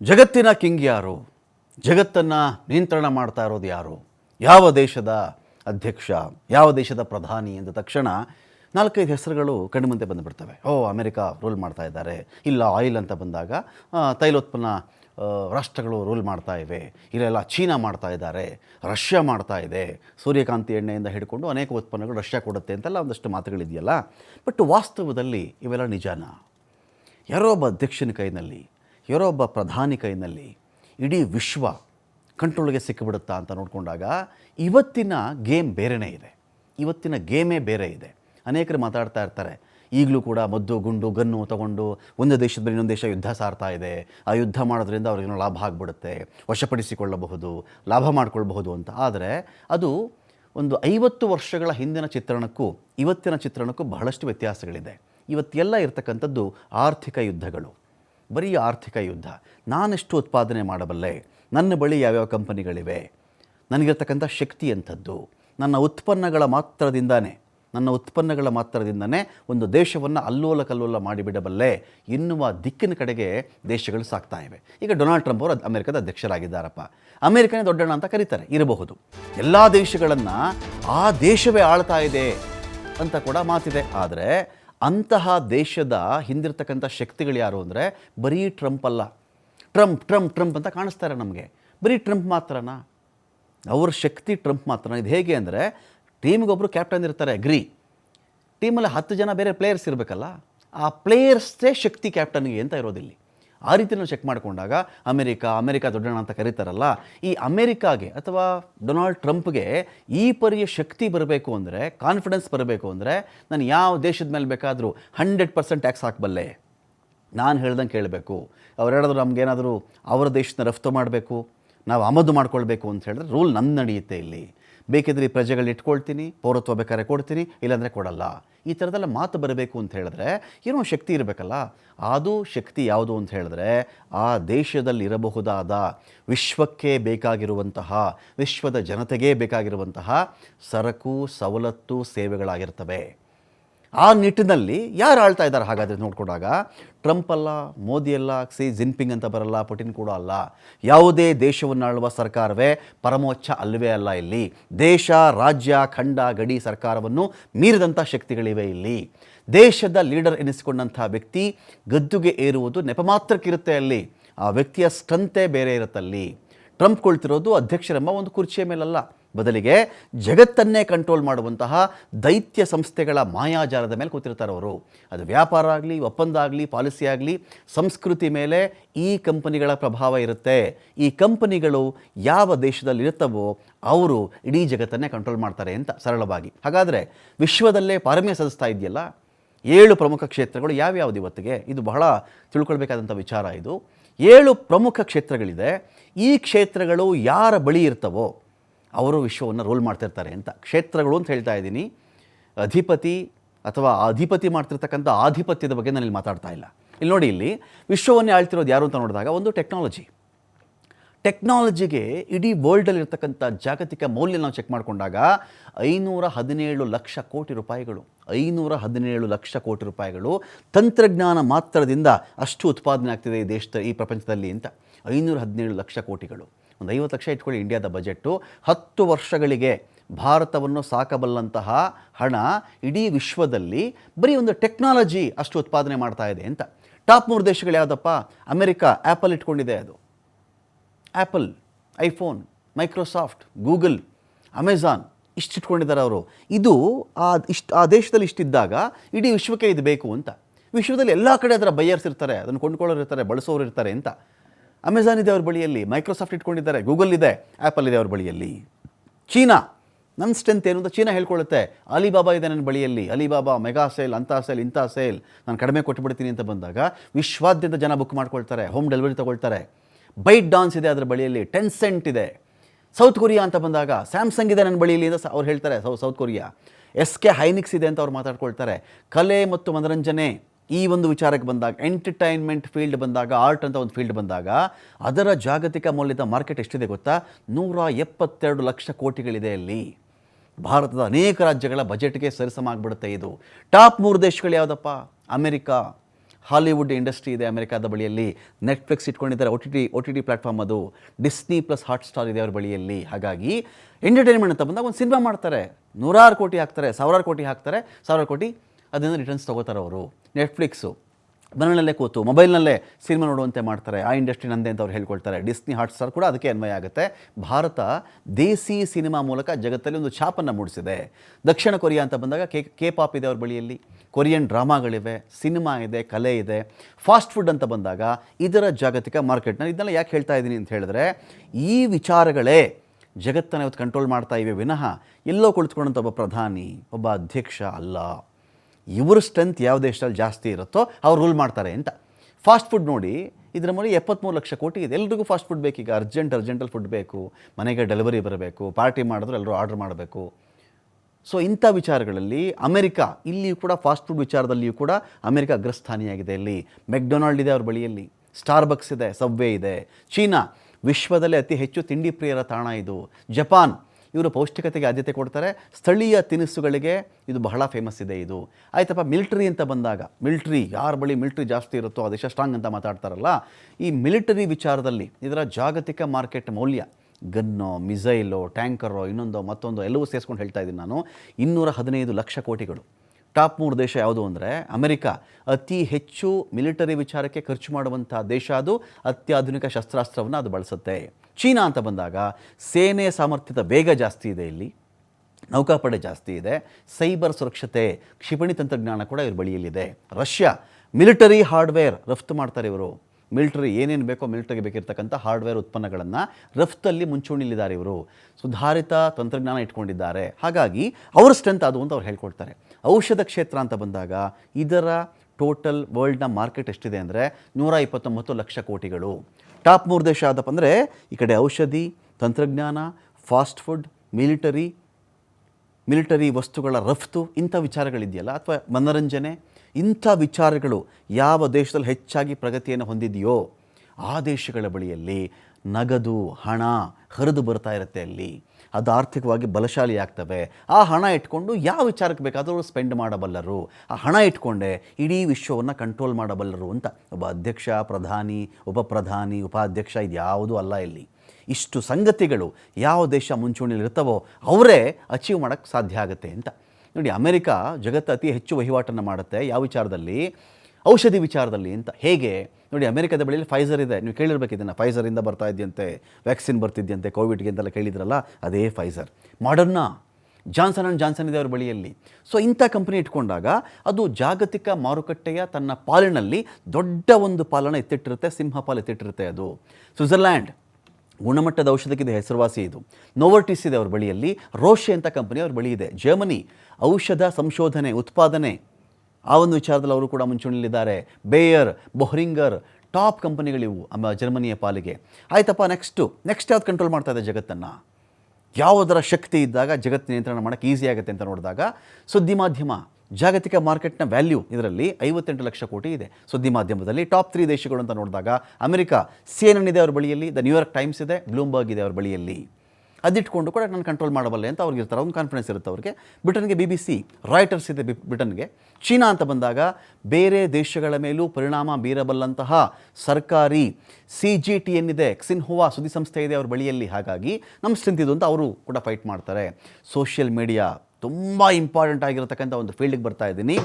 ಜಗತ್ತಿನ ಕಿಂಗ್ ಯಾರು? ಜಗತ್ತನ್ನು ನಿಯಂತ್ರಣ ಮಾಡ್ತಾ ಇರೋದು ಯಾರು? ಯಾವ ದೇಶದ ಅಧ್ಯಕ್ಷ, ಯಾವ ದೇಶದ ಪ್ರಧಾನಿ ಎಂದ ತಕ್ಷಣ ನಾಲ್ಕೈದು ಹೆಸರುಗಳು ಕಣ್ಮುಂದೆ ಬಂದುಬಿಡ್ತವೆ. ಓ, ಅಮೆರಿಕ ರೂಲ್ ಮಾಡ್ತಾ ಇದ್ದಾರೆ. ಇಲ್ಲ, ಆಯಿಲ್ ಅಂತ ಬಂದಾಗ ತೈಲೋತ್ಪನ್ನ ರಾಷ್ಟ್ರಗಳು ರೂಲ್ ಮಾಡ್ತಾ ಇವೆ. ಇಲ್ಲೆಲ್ಲ ಚೀನಾ ಮಾಡ್ತಾ ಇದ್ದಾರೆ. ರಷ್ಯಾ ಮಾಡ್ತಾ ಇದೆ. ಸೂರ್ಯಕಾಂತಿ ಎಣ್ಣೆಯಿಂದ ಹಿಡ್ಕೊಂಡು ಅನೇಕ ಉತ್ಪನ್ನಗಳು ರಷ್ಯಾ ಕೊಡುತ್ತೆ ಅಂತೆಲ್ಲ ಒಂದಷ್ಟು ಮಾತುಗಳಿದೆಯಲ್ಲ. ಬಟ್ ವಾಸ್ತವದಲ್ಲಿ ಇವೆಲ್ಲ ನಿಜಾನ? ಯಾರೋ ಒಬ್ಬ ಅಧ್ಯಕ್ಷನ ಕೈನಲ್ಲಿ ಯಾರೋ ಒಬ್ಬ ಪ್ರಧಾನಿ ಕೈನಲ್ಲಿ ಇಡೀ ವಿಶ್ವ ಕಂಟ್ರೋಲ್ಗೆ ಸಿಕ್ಕಿಬಿಡುತ್ತಾ ಅಂತ ನೋಡಿಕೊಂಡಾಗ ಇವತ್ತಿನ ಗೇಮ್ ಬೇರೆಯೇ ಇದೆ. ಇವತ್ತಿನ ಗೇಮೇ ಬೇರೆ ಇದೆ. ಅನೇಕರು ಮಾತಾಡ್ತಾ ಇರ್ತಾರೆ. ಈಗಲೂ ಕೂಡ ಮದ್ದು, ಗುಂಡು, ಗನ್ನು ತಗೊಂಡು ಒಂದು ದೇಶದ ಮೇಲೆ ಇನ್ನೊಂದು ದೇಶ ಯುದ್ಧ ಸಾರ್ತಾ ಇದೆ. ಆ ಯುದ್ಧ ಮಾಡೋದ್ರಿಂದ ಅವ್ರಿಗೇನೋ ಲಾಭ ಆಗಿಬಿಡುತ್ತೆ. ವಶಪಡಿಸಿಕೊಳ್ಳಬಹುದು, ಲಾಭ ಮಾಡಿಕೊಳ್ಬಹುದು ಅಂತ. ಆದರೆ ಅದು ಒಂದು ಐವತ್ತು ವರ್ಷಗಳ ಹಿಂದಿನ ಚಿತ್ರಣಕ್ಕೂ ಇವತ್ತಿನ ಚಿತ್ರಣಕ್ಕೂ ಬಹಳಷ್ಟು ವ್ಯತ್ಯಾಸಗಳಿದೆ. ಇವತ್ತೆಲ್ಲ ಇರತಕ್ಕಂಥದ್ದು ಆರ್ಥಿಕ ಯುದ್ಧಗಳು. ಬರೀ ಆರ್ಥಿಕ ಯುದ್ಧ. ನಾನೆಷ್ಟು ಉತ್ಪಾದನೆ ಮಾಡಬಲ್ಲೆ? ನನ್ನ ಬಳಿ ಯಾವ್ಯಾವ ಕಂಪನಿಗಳಿವೆ? ನನಗಿರ್ತಕ್ಕಂಥ ಶಕ್ತಿ ಅಂಥದ್ದು ನನ್ನ ಉತ್ಪನ್ನಗಳ ಮಾತ್ರದಿಂದಾನೇ, ನನ್ನ ಉತ್ಪನ್ನಗಳ ಮಾತ್ರದಿಂದನೇ ಒಂದು ದೇಶವನ್ನು ಅಲ್ಲೋಲ ಕಲ್ಲೋಲ ಮಾಡಿಬಿಡಬಲ್ಲೆ? ಎನ್ನುವ ದಿಕ್ಕಿನ ಕಡೆಗೆ ದೇಶಗಳು ಸಾಕ್ತಾ ಇವೆ. ಈಗ ಡೊನಾಲ್ಡ್ ಟ್ರಂಪ್ ಅವರು ಅಮೆರಿಕದ ಅಧ್ಯಕ್ಷರಾಗಿದ್ದಾರಪ್ಪ. ಅಮೆರಿಕನೇ ದೊಡ್ಡಣ್ಣ ಅಂತ ಕರೀತಾರೆ, ಇರಬಹುದು. ಎಲ್ಲ ದೇಶಗಳನ್ನು ಆ ದೇಶವೇ ಆಳ್ತಾ ಇದೆ ಅಂತ ಕೂಡ ಮಾತಿದೆ. ಆದರೆ ಅಂತಹ ದೇಶದ ಹಿಂದಿರ್ತಕ್ಕಂಥ ಶಕ್ತಿಗಳು ಯಾರು ಅಂದರೆ ಬರೀ ಟ್ರಂಪ್ ಅಲ್ಲ. ಟ್ರಂಪ್ ಟ್ರಂಪ್ ಟ್ರಂಪ್ ಅಂತ ಕಾಣಿಸ್ತಾರೆ ನಮಗೆ. ಬರೀ ಟ್ರಂಪ್ ಮಾತ್ರನಾ? ಅವ್ರ ಶಕ್ತಿ ಟ್ರಂಪ್ ಮಾತ್ರ ಇದು ಹೇಗೆ ಅಂದರೆ ಟೀಮ್ಗೊಬ್ಬರು ಕ್ಯಾಪ್ಟನ್ ಇರ್ತಾರೆ ಅಗ್ರಿ ಟೀಮಲ್ಲಿ ಹತ್ತು ಜನ ಬೇರೆ ಪ್ಲೇಯರ್ಸ್ ಇರಬೇಕಲ್ಲ. ಆ ಪ್ಲೇಯರ್ಸೇ ಶಕ್ತಿ ಕ್ಯಾಪ್ಟನ್ಗೆ ಅಂತ ಇರೋದಿಲ್ಲಿ. ಆ ರೀತಿ ನಾವು ಚೆಕ್ ಮಾಡಿಕೊಂಡಾಗ ಅಮೆರಿಕ ಅಮೆರಿಕ ದೊಡ್ಡಣ್ಣ ಅಂತ ಕರೀತಾರಲ್ಲ, ಈ ಅಮೆರಿಕಾಗೆ ಅಥವಾ ಡೊನಾಲ್ಡ್ ಟ್ರಂಪ್ಗೆ ಈ ಪರಿಯ ಶಕ್ತಿ ಬರಬೇಕು ಅಂದರೆ ಕಾನ್ಫಿಡೆನ್ಸ್ ಬರಬೇಕು ಅಂದರೆ, ನಾನು ಯಾವ ದೇಶದ ಮೇಲೆ ಬೇಕಾದರೂ ಹಂಡ್ರೆಡ್ ಪರ್ಸೆಂಟ್ ಟ್ಯಾಕ್ಸ್ ಹಾಕಬಲ್ಲೆ. ನಾನು ಹೇಳ್ದಂಗೆ ಕೇಳಬೇಕು. ಅವ್ರು ಹೇಳಿದ್ರು ನಮಗೇನಾದರೂ ಅವರ ದೇಶನ ರಫ್ತು ಮಾಡಬೇಕು, ನಾವು ಆಮದು ಮಾಡ್ಕೊಳ್ಬೇಕು ಅಂತ ಹೇಳಿದ್ರೆ ರೂಲ್ ನನ್ನ ನಡೆಯುತ್ತೆ ಇಲ್ಲಿ. ಬೇಕಿದ್ರೆ ಈ ಪ್ರಜೆಗಳನ್ನ ಇಟ್ಕೊಳ್ತೀನಿ, ಪೌರತ್ವ ಬೇಕಾದ್ರೆ ಕೊಡ್ತೀನಿ, ಇಲ್ಲಾಂದರೆ ಕೊಡಲ್ಲ. ಈ ಥರದೆಲ್ಲ ಮಾತು ಬರಬೇಕು ಅಂತ ಹೇಳಿದ್ರೆ ಏನೋ ಶಕ್ತಿ ಇರಬೇಕಲ್ಲ? ಅದು ಶಕ್ತಿ ಯಾವುದು ಅಂತ ಹೇಳಿದ್ರೆ ಆ ದೇಶದಲ್ಲಿ ಇರಬಹುದಾದ ವಿಶ್ವಕ್ಕೆ ಬೇಕಾಗಿರುವಂತಹ, ವಿಶ್ವದ ಜನತೆಗೆ ಬೇಕಾಗಿರುವಂತಹ ಸರಕು, ಸವಲತ್ತು, ಸೇವೆಗಳಾಗಿರ್ತವೆ. ಆ ನಿಟ್ಟಿನಲ್ಲಿ ಯಾರು ಆಳ್ತಾ ಇದ್ದಾರೆ ಹಾಗಾದರೆ ನೋಡಿಕೊಂಡಾಗ? ಟ್ರಂಪ್ ಅಲ್ಲ ಮೋದಿ ಅಲ್ಲ ಸಿ ಜಿನ್ಪಿಂಗ್ ಅಂತ ಬರಲ್ಲ, ಪುಟಿನ್ ಕೂಡ ಅಲ್ಲ. ಯಾವುದೇ ದೇಶವನ್ನು ಆಳುವ ಸರ್ಕಾರವೇ ಪರಮೋಚ್ಚ ಅಲ್ಲವೇ ಅಲ್ಲ ಇಲ್ಲಿ. ದೇಶ, ರಾಜ್ಯ, ಖಂಡ, ಗಡಿ ಸರ್ಕಾರವನ್ನು ಮೀರಿದಂಥ ಶಕ್ತಿಗಳಿವೆ ಇಲ್ಲಿ. ದೇಶದ ಲೀಡರ್ ಎನಿಸಿಕೊಂಡಂಥ ವ್ಯಕ್ತಿ ಗದ್ದುಗೆ ಏರುವುದು ನೆಪ ಮಾತ್ರಕ್ಕಿರುತ್ತೆ ಅಲ್ಲಿ. ಆ ವ್ಯಕ್ತಿಯ ಸ್ಟ್ರಂತೆ ಬೇರೆ ಇರುತ್ತಲ್ಲಿ. ಟ್ರಂಪ್ ಕೊಳ್ತಿರೋದು ಅಧ್ಯಕ್ಷರೆಂಬ ಒಂದು ಕುರ್ಚಿಯ ಮೇಲಲ್ಲ. ಬದಲಿಗೆ ಜಗತ್ತನ್ನೇ ಕಂಟ್ರೋಲ್ ಮಾಡುವಂತಹ ದೈತ್ಯ ಸಂಸ್ಥೆಗಳ ಮಾಯಾಜಾಲದ ಮೇಲೆ ಕೂತಿರ್ತಾರೆ ಅವರು. ಅದು ವ್ಯಾಪಾರ ಆಗಲಿ, ಒಪ್ಪಂದ ಆಗಲಿ ಪಾಲಿಸಿ ಆಗಲಿ, ಸಂಸ್ಕೃತಿ ಮೇಲೆ ಈ ಕಂಪನಿಗಳ ಪ್ರಭಾವ ಇರುತ್ತೆ. ಈ ಕಂಪನಿಗಳು ಯಾವ ದೇಶದಲ್ಲಿ ಇರುತ್ತವೋ ಅವರು ಇಡೀ ಜಗತ್ತನ್ನೇ ಕಂಟ್ರೋಲ್ ಮಾಡ್ತಾರೆ ಅಂತ ಸರಳವಾಗಿ. ಹಾಗಾದರೆ ವಿಶ್ವದಲ್ಲೇ ಪಾರಮ್ಯ ಸದಸ್ತಾ ಇದೆಯಲ್ಲ? ಏಳು ಪ್ರಮುಖ ಕ್ಷೇತ್ರಗಳು ಯಾವ್ಯಾವುದು ಇವತ್ತಿಗೆ? ಇದು ಬಹಳ ತಿಳ್ಕೊಳ್ಬೇಕಾದಂಥ ವಿಚಾರ ಇದು. ಏಳು ಪ್ರಮುಖ ಕ್ಷೇತ್ರಗಳಿದೆ. ಈ ಕ್ಷೇತ್ರಗಳು ಯಾರ ಬಳಿ ಇರ್ತವೋ? ಅವರು ವಿಶ್ವವನ್ನು ರೋಲ್ ಮಾಡ್ತಿರ್ತಾರೆ ಅಂತ. ಕ್ಷೇತ್ರಗಳು ಅಂತ ಹೇಳ್ತಾ ಇದ್ದೀನಿ. ಅಧಿಪತಿ ಅಥವಾ ಅಧಿಪತಿ ಮಾಡ್ತಿರ್ತಕ್ಕಂಥ ಆಧಿಪತ್ಯದ ಬಗ್ಗೆ ನಾನು ಇಲ್ಲಿ ಮಾತಾಡ್ತಾ ಇಲ್ಲ. ಇಲ್ಲಿ ನೋಡಿ ಇಲ್ಲಿ, ವಿಶ್ವವನ್ನೇ ಆಳ್ತಿರೋದು ಯಾರು ಅಂತ ನೋಡಿದಾಗ ಒಂದು ಟೆಕ್ನಾಲಜಿ. ಟೆಕ್ನಾಲಜಿಗೆ ಇಡೀ ವರ್ಲ್ಡಲ್ಲಿ ಇರ್ತಕ್ಕಂಥ ಜಾಗತಿಕ ಮೌಲ್ಯ ನಾವು ಚೆಕ್ ಮಾಡಿಕೊಂಡಾಗ ಐನೂರ ಹದಿನೇಳು ಲಕ್ಷ ಕೋಟಿ ರೂಪಾಯಿಗಳು, ಐನೂರ ಹದಿನೇಳು ಲಕ್ಷ ಕೋಟಿ ರೂಪಾಯಿಗಳು ತಂತ್ರಜ್ಞಾನ ಮಾತ್ರದಿಂದ ಅಷ್ಟು ಉತ್ಪಾದನೆ ಆಗ್ತಿದೆ ಈ ದೇಶದ, ಈ ಪ್ರಪಂಚದಲ್ಲಿ ಅಂತ. ಐನೂರ ಹದಿನೇಳು ಲಕ್ಷ ಕೋಟಿಗಳು. ಒಂದು ಐವತ್ತು ಲಕ್ಷ ಇಟ್ಕೊಳ್ಳಿ ಇಂಡಿಯಾದ ಬಜೆಟ್ಟು. ಹತ್ತು ವರ್ಷಗಳಿಗೆ ಭಾರತವನ್ನು ಸಾಕಬಲ್ಲಂತಹ ಹಣ ಇಡೀ ವಿಶ್ವದಲ್ಲಿ ಬರೀ ಒಂದು ಟೆಕ್ನಾಲಜಿ ಅಷ್ಟು ಉತ್ಪಾದನೆ ಮಾಡ್ತಾ ಇದೆ ಅಂತ. ಟಾಪ್ ಮೂರು ದೇಶಗಳು ಯಾವುದಪ್ಪ? ಅಮೆರಿಕಾ ಆ್ಯಪಲ್ ಇಟ್ಕೊಂಡಿದೆ ಅದು. Apple iPhone, Microsoft, Google Amazon ಇಷ್ಟು ಇಟ್ಕೊಂಡಿದ್ದಾರೆ ಅವರು. ಇದು ಆ ಇಷ್ಟು ಆ ದೇಶದಲ್ಲಿ ಇಷ್ಟಿದ್ದಾಗ ಇಡೀ ವಿಶ್ವಕ್ಕೆ ಇದು ಬೇಕು ಅಂತ. ವಿಶ್ವದಲ್ಲಿ ಎಲ್ಲ ಕಡೆ ಅದರ ಬೈಯರ್ಸ್ ಇರ್ತಾರೆ, ಅದನ್ನು ಕೊಂಡ್ಕೊಳ್ಳೋರು ಇರ್ತಾರೆ, ಬಳಸೋರು ಇರ್ತಾರೆ ಅಂತ. ಅಮೆಝಾನ್ ಇದೆ ಅವ್ರ ಬಳಿಯಲ್ಲಿ ಮೈಕ್ರೋಸಾಫ್ಟ್ ಇಟ್ಕೊಂಡಿದ್ದಾರೆ ಗೂಗಲ್ ಇದೆ ಆ್ಯಪಲ್ ಇದೆ ಅವ್ರ ಬಳಿಯಲ್ಲಿ. ಚೀನಾ ನನ್ನ ಸ್ಟ್ರೆಂತ್ ಏನು ಅಂತ ಚೀನಾ ಹೇಳ್ಕೊಳ್ಳುತ್ತೆ. ಅಲಿಬಾಬಾ ಇದೆ ನನ್ನ ಬಳಿಯಲ್ಲಿ. ಅಲಿಬಾಬಾ ಮೆಗಾ ಸೇಲ್ ಅಂಥ ಸೇಲ್ ಇಂಥ ಸೇಲ್ ನಾನು ಕಡಿಮೆ ಕೊಟ್ಟುಬಿಡ್ತೀನಿ ಅಂತ ಬಂದಾಗ ವಿಶ್ವಾದ್ಯಂತ ಜನ ಬುಕ್ ಮಾಡ್ಕೊಳ್ತಾರೆ ಹೋಮ್ ಡೆಲಿವರಿ ತಗೊಳ್ತಾರೆ. ಬೈಟ್ ಡಾನ್ಸ್ ಇದೆ ಅದರ ಬಳಿಯಲ್ಲಿ ಟೆನ್ಸೆಂಟ್ ಇದೆ. ಸೌತ್ ಕೊರಿಯಾ ಅಂತ ಬಂದಾಗ ಸ್ಯಾಮ್ಸಂಗ್ ಇದೆ ನನ್ನ ಬಳಿಯಲ್ಲಿ ಅಂತ ಅವ್ರು ಹೇಳ್ತಾರೆ South Korea S K Hynix ಇದೆ ಅಂತ ಅವ್ರು ಮಾತಾಡ್ಕೊಳ್ತಾರೆ. ಕಲೆ ಮತ್ತು ಮನೋರಂಜನೆ. ಈ ಒಂದು ವಿಚಾರಕ್ಕೆ ಬಂದಾಗ ಎಂಟರ್ಟೈನ್ಮೆಂಟ್ ಫೀಲ್ಡ್ ಬಂದಾಗ ಆರ್ಟ್ ಅಂತ ಒಂದು ಫೀಲ್ಡ್ ಬಂದಾಗ, ಅದರ ಜಾಗತಿಕ ಮೌಲ್ಯದ ಮಾರ್ಕೆಟ್ ಎಷ್ಟಿದೆ ಗೊತ್ತಾ? ನೂರ ಎಪ್ಪತ್ತೆರಡು ಲಕ್ಷ ಕೋಟಿಗಳಿದೆ ಅಲ್ಲಿ. ಭಾರತದ ಅನೇಕ ರಾಜ್ಯಗಳ ಬಜೆಟ್ಗೆ ಸರಿಸಮಾಗ್ಬಿಡುತ್ತೆ ಇದು. ಟಾಪ್ ಮೂರು ದೇಶಗಳು ಯಾವುದಪ್ಪ? ಅಮೆರಿಕಾ. ಹಾಲಿವುಡ್ ಇಂಡಸ್ಟ್ರಿ ಇದೆ ಅಮೆರಿಕಾದ ಬಳಿಯಲ್ಲಿ. ನೆಟ್ಫ್ಲಿಕ್ಸ್ ಇಟ್ಕೊಂಡಿದ್ದಾರೆ O T T O T T platform ಅದು. ಡಿಸ್ನಿ ಪ್ಲಸ್ ಹಾಟ್ ಸ್ಟಾರ್ ಇದೆ ಅವ್ರ ಬಳಿಯಲ್ಲಿ. ಹಾಗಾಗಿ ಎಂಟರ್ಟೈನ್ಮೆಂಟ್ ಅಂತ ಬಂದಾಗ ಒಂದು ಸಿನಿಮಾ ಮಾಡ್ತಾರೆ. ನೂರಾರು ಕೋಟಿ ಹಾಕ್ತಾರೆ, ಸಾವಿರಾರು ಕೋಟಿ ಹಾಕ್ತಾರೆ, ಸಾವಿರಾರು ಕೋಟಿ ಅದರಿಂದ ರಿಟರ್ನ್ಸ್ ತೊಗೋತಾರೆ ಅವರು. ನೆಟ್ಫ್ಲಿಕ್ಸು ಮನೆಯಲ್ಲೇ ಕೂತು ಮೊಬೈಲ್ನಲ್ಲೇ ಸಿನಿಮಾ ನೋಡುವಂತೆ ಮಾಡ್ತಾರೆ. ಆ ಇಂಡಸ್ಟ್ರಿ ನಂದೆ ಅಂತ ಅವ್ರು ಹೇಳ್ಕೊಳ್ತಾರೆ. ಡಿಸ್ನಿ ಹಾಟ್ಸ್ಟಾರ್ ಕೂಡ ಅದಕ್ಕೆ ಅನ್ವಯ ಆಗುತ್ತೆ. ಭಾರತ ದೇಸಿ ಸಿನಿಮಾ ಮೂಲಕ ಜಗತ್ತಲ್ಲಿ ಒಂದು ಛಾಪನ್ನು ಮೂಡಿಸಿದೆ. ದಕ್ಷಿಣ ಕೊರಿಯಾ ಅಂತ ಬಂದಾಗ ಕೆ ಕೆ ಪಾಪ್ ಇದೆ ಅವ್ರ ಬಳಿಯಲ್ಲಿ. ಕೊರಿಯನ್ ಡ್ರಾಮಾಗಳಿವೆ ಸಿನಿಮಾ ಇದೆ, ಕಲೆ ಇದೆ. ಫಾಸ್ಟ್ ಫುಡ್ ಅಂತ ಬಂದಾಗ ಇದರ ಜಾಗತಿಕ ಮಾರ್ಕೆಟ್ನಲ್ಲಿ ನಾನು ಇದನ್ನೆಲ್ಲ ಯಾಕೆ ಹೇಳ್ತಾ ಇದ್ದೀನಿ ಅಂತ ಹೇಳಿದ್ರೆ, ಈ ವಿಚಾರಗಳೇ ಜಗತ್ತನ್ನು ಇವತ್ತು ಕಂಟ್ರೋಲ್ ಮಾಡ್ತಾ ಇವೆ. ವಿನಃ ಎಲ್ಲೋ ಕುಳಿತುಕೊಂಡಂಥ ಒಬ್ಬ ಪ್ರಧಾನಿ, ಒಬ್ಬ ಅಧ್ಯಕ್ಷ ಅಲ್ಲ. ಇವ್ರ ಸ್ಟ್ರೆಂತ್ ಯಾವ ದೇಶದಲ್ಲಿ ಜಾಸ್ತಿ ಇರುತ್ತೋ ಅವ್ರು ರೂಲ್ ಮಾಡ್ತಾರೆ ಅಂತ. ಫಾಸ್ಟ್ ಫುಡ್ ನೋಡಿ, ಇದರ ಮೇಲೆ ಎಪ್ಪತ್ತ್ಮೂರು ಲಕ್ಷ ಕೋಟಿ ಇದೆ. ಎಲ್ರಿಗೂ ಫಾಸ್ಟ್ ಫುಡ್ ಬೇಕೀಗ ಅರ್ಜೆಂಟ್ ಅರ್ಜೆಂಟಲ್ಲಿ ಫುಡ್ ಬೇಕು. ಮನೆಗೆ ಡೆಲಿವರಿ ಬರಬೇಕು. ಪಾರ್ಟಿ ಮಾಡಿದ್ರೆ ಎಲ್ಲರೂ ಆರ್ಡರ್ ಮಾಡಬೇಕು. ಸೊ ಇಂಥ ವಿಚಾರಗಳಲ್ಲಿ ಅಮೆರಿಕ, ಇಲ್ಲಿಯೂ ಕೂಡ ಫಾಸ್ಟ್ ಫುಡ್ ವಿಚಾರದಲ್ಲಿಯೂ ಕೂಡ ಅಮೆರಿಕ ಅಗ್ರಸ್ಥಾನಿಯಾಗಿದೆ ಇಲ್ಲಿ. ಮೆಕ್ಡೊನಾಲ್ಡ್ ಇದೆ ಅವ್ರ ಬಳಿಯಲ್ಲಿ. ಸ್ಟಾರ್ಬಕ್ಸ್ ಇದೆ ಸಬ್ವೇ ಇದೆ. ಚೀನಾ, ವಿಶ್ವದಲ್ಲೇ ಅತಿ ಹೆಚ್ಚು ತಿಂಡಿ ಪ್ರಿಯರ ತಾಣ ಇದು. ಜಪಾನ್ ಇವರು ಪೌಷ್ಟಿಕತೆಗೆ ಆದ್ಯತೆ ಕೊಡ್ತಾರೆ. ಸ್ಥಳೀಯ ತಿನಿಸುಗಳಿಗೆ ಇದು ಬಹಳ ಫೇಮಸ್ ಇದೆ ಇದು. ಆಯ್ತಪ್ಪ ಮಿಲಿಟರಿ ಅಂತ ಬಂದಾಗ ಮಿಲಿಟ್ರಿ ಯಾರ ಬಳಿ ಮಿಲಿಟ್ರಿ ಜಾಸ್ತಿ ಇರುತ್ತೋ ದೇಶ ಸ್ಟ್ರಾಂಗ್ ಅಂತ ಮಾತಾಡ್ತಾರಲ್ಲ, ಈ ಮಿಲಿಟರಿ ವಿಚಾರದಲ್ಲಿ ಇದರ ಜಾಗತಿಕ ಮಾರ್ಕೆಟ್ ಮೌಲ್ಯ, ಗನ್ನೋ ಮಿಸೈಲೋ ಟ್ಯಾಂಕರೋ ಇನ್ನೊಂದೋ ಮತ್ತೊಂದು ಎಲ್ಲವೂ ಸೇರಿಸ್ಕೊಂಡು ಹೇಳ್ತಾ ಇದ್ದೀನಿ ನಾನು, ಇನ್ನೂರ ಹದಿನೈದು ಲಕ್ಷ ಕೋಟಿಗಳು. ಟಾಪ್ ಮೂರು ದೇಶ ಯಾವುದು ಅಂದರೆ ಅಮೆರಿಕ. ಅತಿ ಹೆಚ್ಚು ಮಿಲಿಟರಿ ವಿಚಾರಕ್ಕೆ ಖರ್ಚು ಮಾಡುವಂಥ ದೇಶ ಅದು. ಅತ್ಯಾಧುನಿಕ ಶಸ್ತ್ರಾಸ್ತ್ರವನ್ನು ಅದು ಬಳಸುತ್ತೆ. ಚೀನಾ ಅಂತ ಬಂದಾಗ ಸೇನೆ ಸಾಮರ್ಥ್ಯದ ವೇಗ ಜಾಸ್ತಿ ಇದೆ ಇಲ್ಲಿ. ನೌಕಾಪಡೆ ಜಾಸ್ತಿ ಇದೆ. ಸೈಬರ್ ಸುರಕ್ಷತೆ, ಕ್ಷಿಪಣಿ ತಂತ್ರಜ್ಞಾನ ಕೂಡ ಇವ್ರ ಬಳಿಯಲ್ಲಿದೆ. ರಷ್ಯಾ, ಮಿಲಿಟರಿ ಹಾರ್ಡ್ವೇರ್ ರಫ್ತು ಮಾಡ್ತಾರೆ ಇವರು. ಮಿಲಿಟರಿ ಏನೇನು ಬೇಕೋ ಮಿಲ್ಟ್ರಿಗೆ ಬೇಕಿರ್ತಕ್ಕಂಥ ಹಾರ್ಡ್ವೇರ್ ಉತ್ಪನ್ನಗಳನ್ನು ರಫ್ತಲ್ಲಿ ಮುಂಚೂಣಿಲಿದ್ದಾರೆ ಇವರು. ಸುಧಾರಿತ ತಂತ್ರಜ್ಞಾನ ಇಟ್ಕೊಂಡಿದ್ದಾರೆ. ಹಾಗಾಗಿ ಅವ್ರ ಸ್ಟ್ರೆಂತ್ ಅದು ಅಂತ ಅವ್ರು ಹೇಳ್ಕೊಡ್ತಾರೆ ಔಷಧ ಕ್ಷೇತ್ರ ಅಂತ ಬಂದಾಗ ಇದರ ಟೋಟಲ್ ವರ್ಲ್ಡ್ನ ಮಾರ್ಕೆಟ್ ಎಷ್ಟಿದೆ ಅಂದರೆ ನೂರ ಇಪ್ಪತ್ತೊಂಬತ್ತು ಲಕ್ಷ ಕೋಟಿಗಳು. ಟಾಪ್ ಮೂರು ದೇಶ ಆದಪ್ಪ ಅಂದರೆ ಈ ಕಡೆ ಔಷಧಿ, ತಂತ್ರಜ್ಞಾನ, ಫಾಸ್ಟ್ ಫುಡ್, ಮಿಲಿಟರಿ ಮಿಲಿಟರಿ ವಸ್ತುಗಳ ರಫ್ತು ಇಂಥ ವಿಚಾರಗಳಿದೆಯಲ್ಲ. ಅಥವಾ ಮನರಂಜನೆ ಇಂಥ ವಿಚಾರಗಳು ಯಾವ ದೇಶದಲ್ಲಿ ಹೆಚ್ಚಾಗಿ ಪ್ರಗತಿಯನ್ನು ಹೊಂದಿದೆಯೋ ಆ ದೇಶಗಳ ಬಳಿಯಲ್ಲಿ ನಗದು ಹಣ ಹರಿದು ಬರ್ತಾ ಇರುತ್ತೆ ಅಲ್ಲಿ. ಅದು ಆರ್ಥಿಕವಾಗಿ ಬಲಶಾಲಿ ಆಗ್ತವೆ. ಆ ಹಣ ಇಟ್ಕೊಂಡು ಯಾವ ವಿಚಾರಕ್ಕೆ ಬೇಕಾದರೂ ಸ್ಪೆಂಡ್ ಮಾಡಬಲ್ಲರು. ಆ ಹಣ ಇಟ್ಕೊಂಡೆ ಇಡೀ ವಿಶ್ವವನ್ನು ಕಂಟ್ರೋಲ್ ಮಾಡಬಲ್ಲರು ಅಂತ ಒಬ್ಬ ಅಧ್ಯಕ್ಷ, ಪ್ರಧಾನಿ ಉಪ ಪ್ರಧಾನಿ ಉಪಾಧ್ಯಕ್ಷ ಇದು ಯಾವುದೂ ಅಲ್ಲ ಇಲ್ಲಿ. ಇಷ್ಟು ಸಂಗತಿಗಳು ಯಾವ ದೇಶ ಮುಂಚೂಣಿಯಲ್ಲಿ ಇರ್ತವೋ ಅವರೇ ಅಚೀವ್ ಮಾಡೋಕ್ಕೆ ಸಾಧ್ಯ ಆಗುತ್ತೆ ಅಂತ ನೋಡಿ, ಅಮೆರಿಕ ಜಗತ್ತು ಅತಿ ಹೆಚ್ಚು ವಹಿವಾಟನ್ನು ಮಾಡುತ್ತೆ. ಯಾವ ವಿಚಾರದಲ್ಲಿ? ಔಷಧಿ ವಿಚಾರದಲ್ಲಿ ಅಂತ. ಹೇಗೆ? ನೋಡಿ, ಅಮೆರಿಕದ ಬಳಿಯಲ್ಲಿ ಫೈಸರ್ ಇದೆ. ನೀವು ಕೇಳಿರ್ಬೇಕು ಇದನ್ನು. ಫೈಸರಿಂದ ಬರ್ತಾ ಇದೆಯಂತೆ ವ್ಯಾಕ್ಸಿನ್ ಬರ್ತಿದ್ಯಂತೆ ಕೋವಿಡ್ಗೆ ಅಂತೆಲ್ಲ ಕೇಳಿದ್ರಲ್ಲ, ಅದೇ Pfizer Moderna Johnson and Johnson ಇದೆ ಅವ್ರ ಬಳಿಯಲ್ಲಿ. ಸೊ ಇಂಥ ಕಂಪನಿ ಇಟ್ಕೊಂಡಾಗ ಅದು ಜಾಗತಿಕ ಮಾರುಕಟ್ಟೆಯ ತನ್ನ ಪಾಲಿನಲ್ಲಿ ದೊಡ್ಡ ಒಂದು ಪಾಲನ್ನು ಎತ್ತಿಟ್ಟಿರುತ್ತೆ ಸಿಂಹ ಪಾಲು ಎತ್ತಿಟ್ಟಿರುತ್ತೆ ಅದು. ಸ್ವಿಟ್ಜರ್ಲ್ಯಾಂಡ್ ಗುಣಮಟ್ಟದ ಔಷಧಕ್ಕಿದೆ ಹೆಸರುವಾಸಿ ಇದು. ನೋವರ್ಟಿಸ್ ಇದೆ ಅವ್ರ ಬಳಿಯಲ್ಲಿ. ರೋಷೆ ಅಂತ ಕಂಪನಿ ಅವ್ರ ಬಳಿ ಇದೆ. ಜರ್ಮನಿ ಔಷಧ ಸಂಶೋಧನೆ, ಉತ್ಪಾದನೆ. ಆ ಒಂದು ವಿಚಾರದಲ್ಲಿ ಅವರು ಕೂಡ ಮುಂಚೂಣಿಯಲ್ಲಿದ್ದಾರೆ. ಬೇಯರ್ ಬೊಹರಿಂಗರ್ ಟಾಪ್ ಕಂಪನಿಗಳಿವು ಜರ್ಮನಿಯ ಪಾಲಿಗೆ. ಆಯ್ತಪ್ಪ ನೆಕ್ಸ್ಟು ನೆಕ್ಸ್ಟ್ ಯಾವ್ದು ಕಂಟ್ರೋಲ್ ಮಾಡ್ತಾ ಇದೆ ಜಗತ್ತನ್ನು? ಯಾವುದರ ಶಕ್ತಿ ಇದ್ದಾಗ ಜಗತ್ತು ನಿಯಂತ್ರಣ ಮಾಡೋಕ್ಕೆ ಈಸಿ ಆಗುತ್ತೆ ಅಂತ ನೋಡಿದಾಗ ಸುದ್ದಿ ಮಾಧ್ಯಮ. ಜಾಗತಿಕ ಮಾರ್ಕೆಟ್ನ ವ್ಯಾಲ್ಯೂ ಇದರಲ್ಲಿ ಐವತ್ತೆಂಟು ಲಕ್ಷ ಕೋಟಿ ಇದೆ. ಸುದ್ದಿ ಮಾಧ್ಯಮದಲ್ಲಿ ಟಾಪ್ ತ್ರೀ ದೇಶಗಳು ಅಂತ ನೋಡಿದಾಗ ಅಮೆರಿಕ ಸಿ ಎನ್ ಇದೆ ಅವ್ರ ಬಳಿಯಲ್ಲಿ, ದ ನ್ಯೂಯಾರ್ಕ್ ಟೈಮ್ಸ್ ಇದೆ ಬ್ಲೂಮ್ಬರ್ಗ್ ಇದೆ ಅವ್ರ ಬಳಿಯಲ್ಲಿ. ಅದಿಟ್ಕೊಂಡು ಕೂಡ ನಾನು ಕಂಟ್ರೋಲ್ ಮಾಡಬಲ್ಲೆ ಅಂತ ಅವ್ರಿಗೆ ಇರ್ತಾರೆ, ಒಂದು ಕಾನ್ಫಿಡೆನ್ಸ್ ಇರುತ್ತೆ ಅವ್ರಿಗೆ. ಬ್ರಿಟನ್ಗೆ ಬಿ ಬಿ ಸಿ ರಾಯ್ಟರ್ಸ್ ಇದೆ ಬ್ರಿಟನ್ಗೆ. ಚೀನಾ ಅಂತ ಬಂದಾಗ ಬೇರೆ ದೇಶಗಳ ಮೇಲೂ ಪರಿಣಾಮ ಬೀರಬಲ್ಲಂತಹ ಸರ್ಕಾರಿ ಸಿ ಜಿ ಟಿ ಏನಿದೆ ಕ್ಸಿನ್ಹುವಾ ಸುದ್ದಿ ಸಂಸ್ಥೆ ಇದೆ ಅವ್ರ ಬಳಿಯಲ್ಲಿ. ಹಾಗಾಗಿ ನಮ್ಮ ಸ್ಟ್ರೆಂತ್ ಅಂತ ಅವರು ಕೂಡ ಫೈಟ್ ಮಾಡ್ತಾರೆ. ಸೋಷಿಯಲ್ ಮೀಡಿಯಾ ತುಂಬ ಇಂಪಾರ್ಟೆಂಟ್ ಆಗಿರತಕ್ಕಂಥ ಒಂದು ಫೀಲ್ಡಿಗೆ ಬರ್ತಾ ಇದ್ದೀನಿ.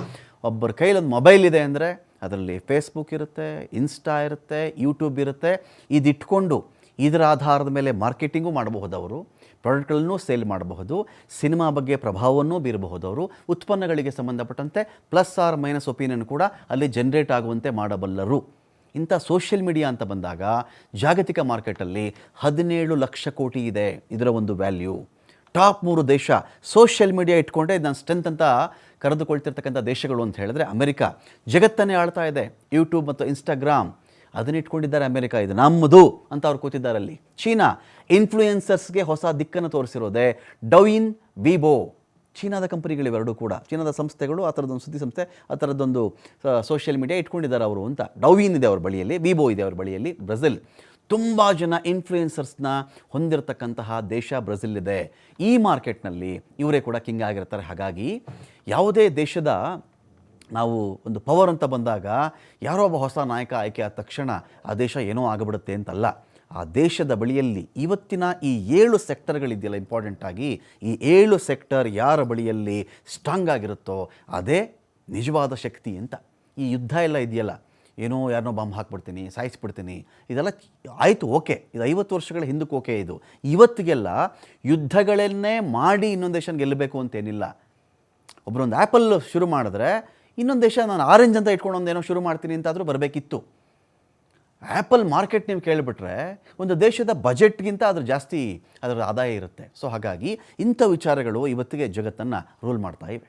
ಒಬ್ಬರ ಕೈಲೊಂದು ಮೊಬೈಲ್ ಇದೆ ಅಂದರೆ ಅದರಲ್ಲಿ ಫೇಸ್ಬುಕ್ ಇರುತ್ತೆ ಇನ್ಸ್ಟಾ ಇರುತ್ತೆ ಯೂಟ್ಯೂಬ್ ಇರುತ್ತೆ. ಇದಿಟ್ಕೊಂಡು ಇದರ ಆಧಾರದ ಮೇಲೆ ಮಾರ್ಕೆಟಿಂಗು ಮಾಡಬಹುದು ಅವರು ಪ್ರಾಡಕ್ಟ್ಗಳನ್ನೂ ಸೇಲ್ ಮಾಡಬಹುದು ಸಿನಿಮಾ ಬಗ್ಗೆ ಪ್ರಭಾವವನ್ನು ಬೀರಬಹುದು ಅವರು, ಉತ್ಪನ್ನಗಳಿಗೆ ಸಂಬಂಧಪಟ್ಟಂತೆ ಪ್ಲಸ್ ಆರ್ ಮೈನಸ್ ಒಪಿನಿಯನ್ ಕೂಡ ಅಲ್ಲಿ ಜನ್ರೇಟ್ ಆಗುವಂತೆ ಮಾಡಬಲ್ಲರು. ಇಂಥ ಸೋಷಿಯಲ್ ಮೀಡಿಯಾ ಅಂತ ಬಂದಾಗ ಜಾಗತಿಕ ಮಾರ್ಕೆಟಲ್ಲಿ ಹದಿನೇಳು ಲಕ್ಷ ಕೋಟಿ ಇದೆ ಇದರ ಒಂದು ವ್ಯಾಲ್ಯೂ ಟಾಪ್ ಮೂರು ದೇಶ ಸೋಷಿಯಲ್ ಮೀಡಿಯಾ ಇಟ್ಕೊಂಡೆ ನಾನು ಸ್ಟ್ರೆಂತ್ ಅಂತ ಕರೆದುಕೊಳ್ತಿರ್ತಕ್ಕಂಥ ದೇಶಗಳು ಅಂತ ಹೇಳಿದ್ರೆ ಅಮೆರಿಕ. ಜಗತ್ತನ್ನೇ ಆಳ್ತಾ ಇದೆ. ಯೂಟ್ಯೂಬ್ ಮತ್ತು ಇನ್ಸ್ಟಾಗ್ರಾಮ್. ಅದನ್ನ ಇಟ್ಕೊಂಡಿದ್ದಾರೆ ಅಮೆರಿಕ. ಇದು ನಮ್ಮದು ಅಂತ ಅವ್ರು ಕೂತಿದ್ದಾರೆ ಅಲ್ಲಿ. ಚೀನಾ ಇನ್ಫ್ಲೂಯೆನ್ಸರ್ಸ್ಗೆ ಹೊಸ ದಿಕ್ಕನ್ನು ತೋರಿಸಿರೋದೆ ಡೌಯಿನ್ ವಿಬೋ. ಚೀನಾದ ಕಂಪನಿಗಳಿವೆರಡೂ ಕೂಡ. ಚೀನಾದ ಸಂಸ್ಥೆಗಳು ಆ ಥರದೊಂದು ಸುದ್ದಿ ಸಂಸ್ಥೆ, ಆ ಥರದ್ದೊಂದು ಸೋಷಿಯಲ್ ಮೀಡಿಯಾ ಇಟ್ಕೊಂಡಿದ್ದಾರೆ ಅವರು ಅಂತ. ಡೌಯಿನ್ ಇದೆ ಅವ್ರ ಬಳಿಯಲ್ಲಿ, ವಿಬೋ ಇದೆ ಅವ್ರ ಬಳಿಯಲ್ಲಿ ಬ್ರೆಜಿಲ್ ತುಂಬ ಜನ ಇನ್ಫ್ಲೂಯೆನ್ಸರ್ಸ್ನ ಹೊಂದಿರತಕ್ಕಂತಹ ದೇಶ ಬ್ರೆಜಿಲ್ ಇದೆ. ಈ ಮಾರ್ಕೆಟ್ನಲ್ಲಿ ಇವರೇ ಕೂಡ ಕಿಂಗ್ ಆಗಿರ್ತಾರೆ. ಹಾಗಾಗಿ ಯಾವುದೇ ದೇಶದ ನಾವು ಒಂದು ಪವರ್ ಅಂತ ಬಂದಾಗ ಯಾರೋ ಒಬ್ಬ ಹೊಸ ನಾಯಕ ಆಯ್ಕೆ ಆದ ತಕ್ಷಣ ಆ ದೇಶ ಏನೋ ಆಗಿಬಿಡುತ್ತೆ ಅಂತಲ್ಲ. ಆ ದೇಶದ ಬಳಿಯಲ್ಲಿ ಇವತ್ತಿನ ಈ ಏಳು ಸೆಕ್ಟರ್ಗಳಿದೆಯಲ್ಲ ಇಂಪಾರ್ಟೆಂಟ್ ಆಗಿ, ಈ ಏಳು ಸೆಕ್ಟರ್ ಯಾರ ಬಳಿಯಲ್ಲಿ ಸ್ಟ್ರಾಂಗ್ ಆಗಿರುತ್ತೋ ಅದೇ ನಿಜವಾದ ಶಕ್ತಿ ಅಂತ. ಈ ಯುದ್ಧ ಎಲ್ಲ ಇದೆಯಲ್ಲ. ಏನೋ ಯಾರನ್ನೋ ಬಾಂಬ್ ಹಾಕ್ಬಿಡ್ತೀನಿ, ಸಾಯಿಸ್ಬಿಡ್ತೀನಿ, ಇದೆಲ್ಲ ಆಯಿತು, ಓಕೆ. ಇದು ಐವತ್ತು ವರ್ಷಗಳ ಹಿಂದಕ್ಕೆ ಓಕೆ ಇದು. ಇವತ್ತಿಗೆಲ್ಲ ಯುದ್ಧಗಳನ್ನೇ ಮಾಡಿ ಇನ್ನೊಂದು ದೇಶನ ಗೆಲ್ಲಬೇಕು ಅಂತೇನಿಲ್ಲ. ಒಬ್ಬರೊಂದು ಆ್ಯಪಲ್ ಶುರು ಮಾಡಿದ್ರೆ ಇನ್ನೊಂದು ದೇಶ ನಾನು ಆರೆಂಜ್ ಅಂತ ಇಟ್ಕೊಂಡು ಒಂದೇನೋ ಶುರು ಮಾಡ್ತೀನಿ ಅಂತಾದರೂ ಬರಬೇಕಿತ್ತು. ಆ್ಯಪಲ್ ಮಾರ್ಕೆಟ್ ನೀವು ಕೇಳಿಬಿಟ್ರೆ ಒಂದು ದೇಶದ ಬಜೆಟ್ಗಿಂತ ಅದ್ರ ಜಾಸ್ತಿ ಅದರ ಆದಾಯ ಇರುತ್ತೆ. ಸೊ ಹಾಗಾಗಿ ಇಂಥ ವಿಚಾರಗಳು ಇವತ್ತಿಗೆ ಜಗತ್ತನ್ನು ರೂಲ್ ಮಾಡ್ತಾ ಇವೆ.